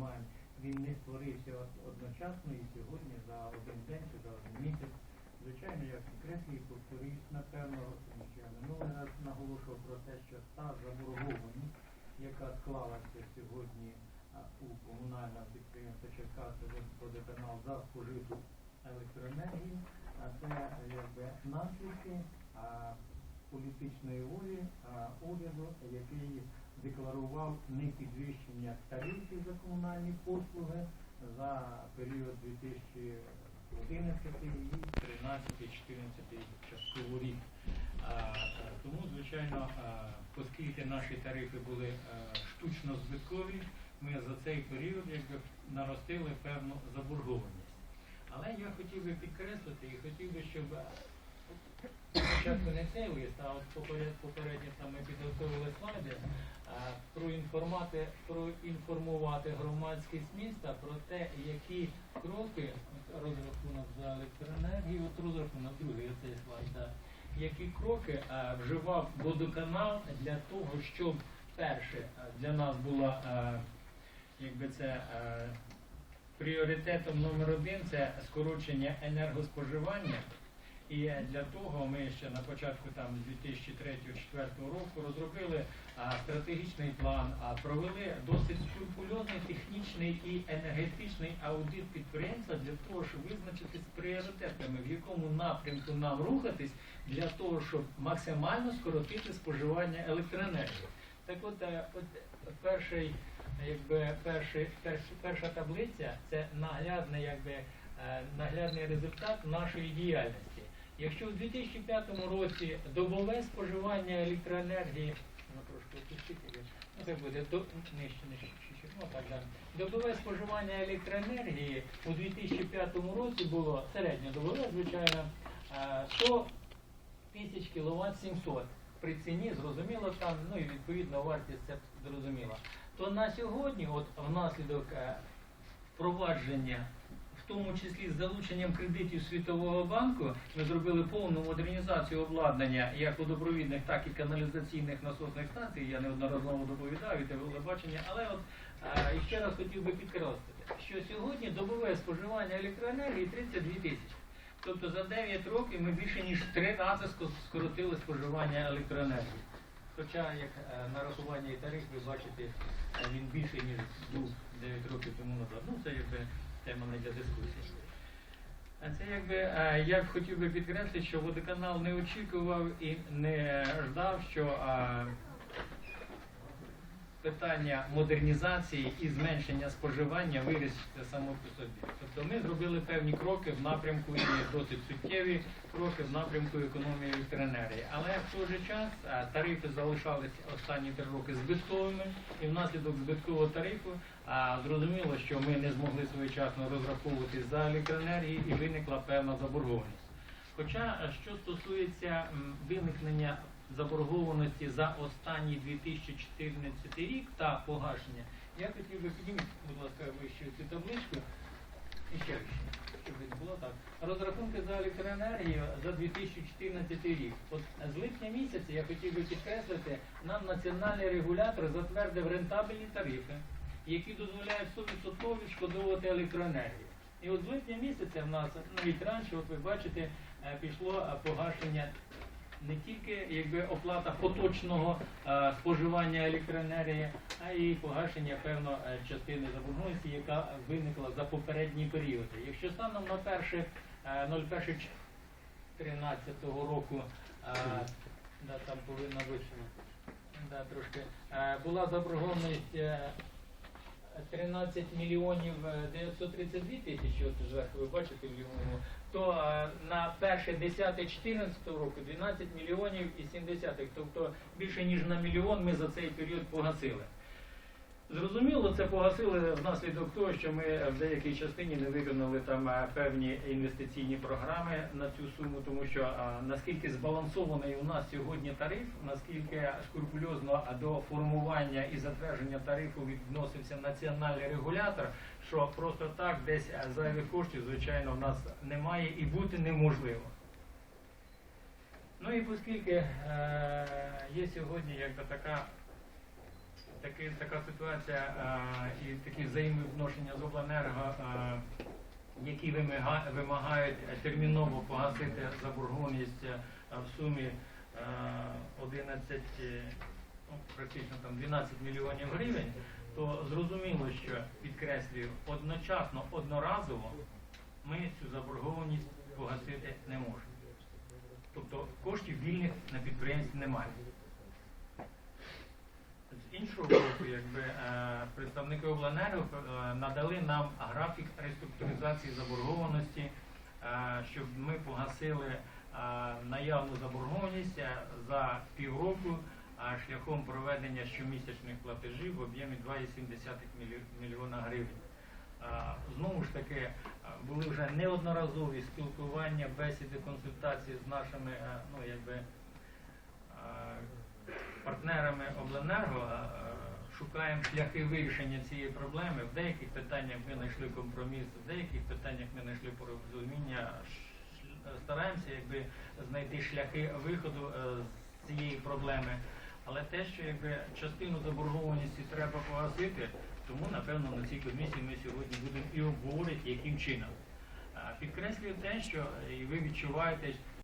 приймаємо, він не створився од- одночасно і сьогодні за один день чи за один місяць. Звичайно, я підкреслюю повторюсь, напевно, тому що я минулий раз наголошував про те, що та заборгованість, яка склалася сьогодні у комунального підприємства Черкаси водоканал за спожиту електроенергію, а це якби наслідки а, політичної волі а, уряду, який декларував не підвищення тарифів за комунальні послуги за період 2011 і 13-14 частково рік. А, Тому, звичайно, а, оскільки наші тарифи були а, штучно збиткові, ми за цей період якби наростили певну заборгованість. Але я хотів би підкреслити і хотів би, щоб спочатку не цей лист, а от поперед, попередньо там ми підготовили слайди, а, проінформати, проінформувати громадськість міста про те, які кроки, розрахунок за електроенергію, от розрахунок другий оцей слайд, да, які кроки а, вживав водоканал для того, щоб перше для нас була а, якби це а, пріоритетом номер один це скорочення енергоспоживання. І для того ми ще на початку там 2003-2004 року розробили а, стратегічний план, а провели досить скрупульозний технічний і енергетичний аудит підприємства для того, щоб визначитись пріоритетами, в якому напрямку нам рухатись для того, щоб максимально скоротити споживання електроенергії. Так от, е, от перший, якби перший, перш, перша таблиця це наглядний, якби е, наглядний результат нашої діяльності. Якщо в 2005 році добове споживання електроенергії, ну трошки опустити, ну це буде до нижче, нижче, ну так да. Добове споживання електроенергії у 2005 році було середньодобове, звичайно, е, 100 тисяч кВт 700 при ціні, зрозуміло там, ну і відповідно вартість це зрозуміла. То на сьогодні, от внаслідок е, впровадження, тому числі з залученням кредитів Світового банку, ми зробили повну модернізацію обладнання як водопровідних, так і каналізаційних насосних станцій. Я неодноразово доповідав і телебачення, але от е, і ще раз хотів би підкреслити, що сьогодні добове споживання електроенергії 32 тисячі. Тобто за 9 років ми більше ніж 3 рази скоротили споживання електроенергії. Хоча як е, нарахування і тариф, ви бачите, е, він більший, ніж був 9 років тому назад. Ну це якби для дискусії. А це якби я б хотів би підкреслити, що водоканал не очікував і не ждав, що питання модернізації і зменшення споживання вирішиться само по собі. Тобто ми зробили певні кроки в напрямку і досить суттєві кроки в напрямку економії електроенергії. Але в той же час тарифи залишалися останні три роки збитковими, і внаслідок збиткового тарифу а, зрозуміло, що ми не змогли своєчасно розраховувати за електроенергію і виникла певна заборгованість. Хоча що стосується виникнення заборгованості за останній 2014 рік та погашення, я хотів би підніміть, будь ласка, вище цю табличку. І ще вище, щоб не було так. Розрахунки за електроенергію за 2014 рік. От з липня місяця я хотів би підкреслити, нам національний регулятор затвердив рентабельні тарифи, які дозволяють 100% відшкодовувати електроенергію. І от з липня місяця в нас навіть раніше, от ви бачите, е, пішло е, погашення не тільки якби оплата поточного е, споживання електроенергії, а й погашення певно е, частини заборгованості, яка виникла за попередні періоди. Якщо станом на перше е, 01.13 року е, да, там повинна бути да, трошки е, була заборгованість. е, 13 мільйонів е, 932 тисячі, от зверху ви бачите в лівому, то е, на перше 10-14 року 12 мільйонів і 70, тобто більше ніж на мільйон ми за цей період погасили. Зрозуміло, це погасили внаслідок того, що ми в деякій частині не виконали там е, певні інвестиційні програми на цю суму, тому що е, наскільки збалансований у нас сьогодні тариф, наскільки скрупульозно до формування і затвердження тарифу відносився національний регулятор, що просто так десь е, зайвих коштів, звичайно, в нас немає і бути неможливо. Ну і оскільки е, є сьогодні якби така таки, така ситуація е, і такі взаємовідношення з обленерго, е, які вимага- вимагають терміново погасити заборгованість е, в сумі е, 11, е, ну, практично там 12 мільйонів гривень, то зрозуміло, що підкреслюю, одночасно, одноразово ми цю заборгованість погасити не можемо. Тобто коштів вільних на підприємстві немає. З іншого боку, якби е, представники обленерго е, надали нам графік реструктуризації заборгованості, е, щоб ми погасили наявну заборгованість за півроку шляхом проведення щомісячних платежів в об'ємі 2,7 мільйона гривень. Знову ж таки, були вже неодноразові спілкування, бесіди, консультації з нашими ну, якби, партнерами обленерго е, шукаємо шляхи вирішення цієї проблеми. В деяких питаннях ми знайшли компроміс, в деяких питаннях ми знайшли порозуміння. Стараємося якби знайти шляхи виходу е, з цієї проблеми. Але те, що якби частину заборгованості треба погасити, тому напевно на цій комісії ми сьогодні будемо і обговорити, яким чином. Е, Підкреслюю те, що і ви відчуваєте,